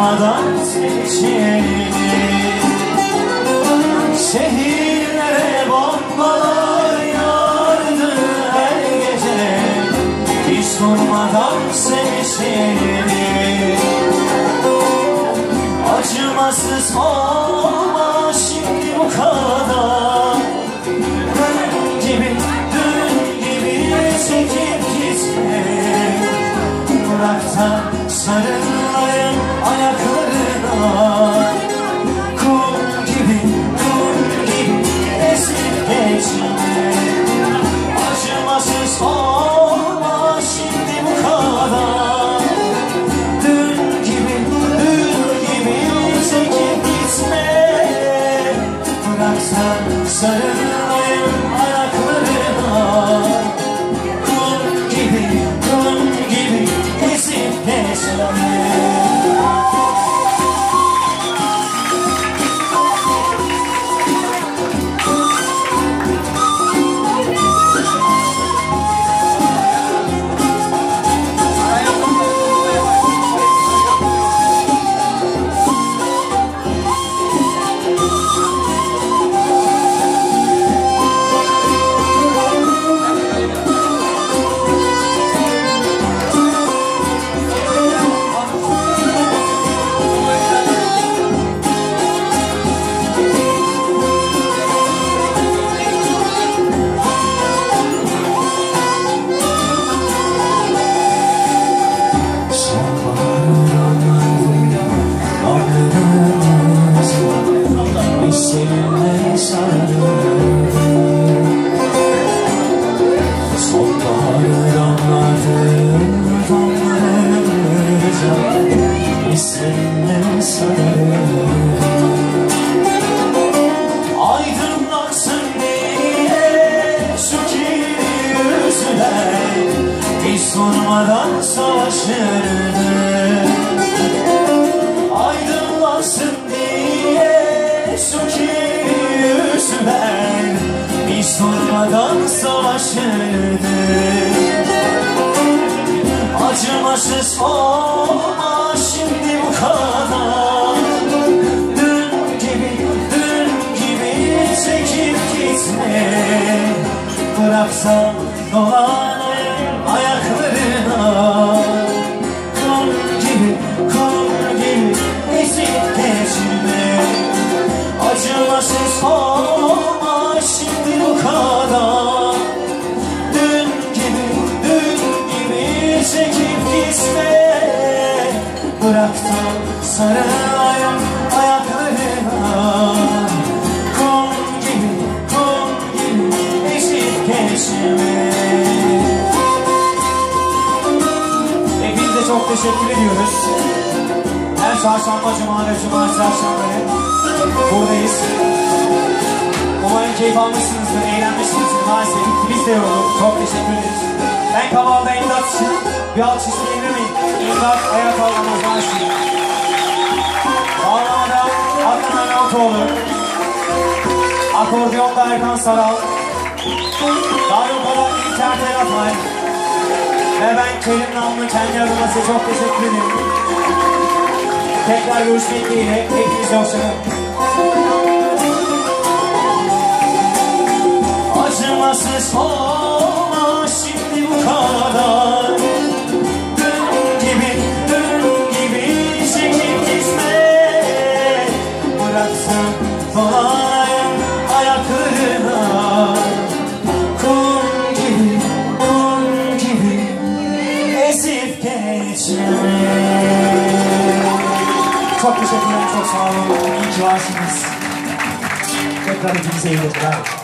Kırmadan seçelim. Şehirlere bombalar yağardı her gece. Hiç durmadan seçelim. Acımasız o sormadan savaşırdı Acımasız olma şimdi bu kadar. Dün gibi, dün gibi çekip gitme. Bıraksam dolanayım teşekkür ediyoruz. Her çarşamba, cuma ve cumartesi akşamları buradayız. Umarım keyif almışsınızdır, eğlenmişsinizdir maalesef. Biz de yorulduk. Çok teşekkür ederiz. Ben Kaval'da İmdat için bir alkış isteyebilir? İmdat ayağa kalkmamız maalesef. Bağlamada Adnan Arnautoğlu. Akordiyonda Erkan Saral. Darbukadan İlker Teratay. Ve ben Kerim Namlı kendi adıma size çok teşekkür ederim. Tekrar görüşmek dileğiyle. Hepinize hoşçakalın. Acımasız olma şimdi bu kadar Dün gibi, dün gibi çekip gitme Bıraksın dolayım to top 200。こ。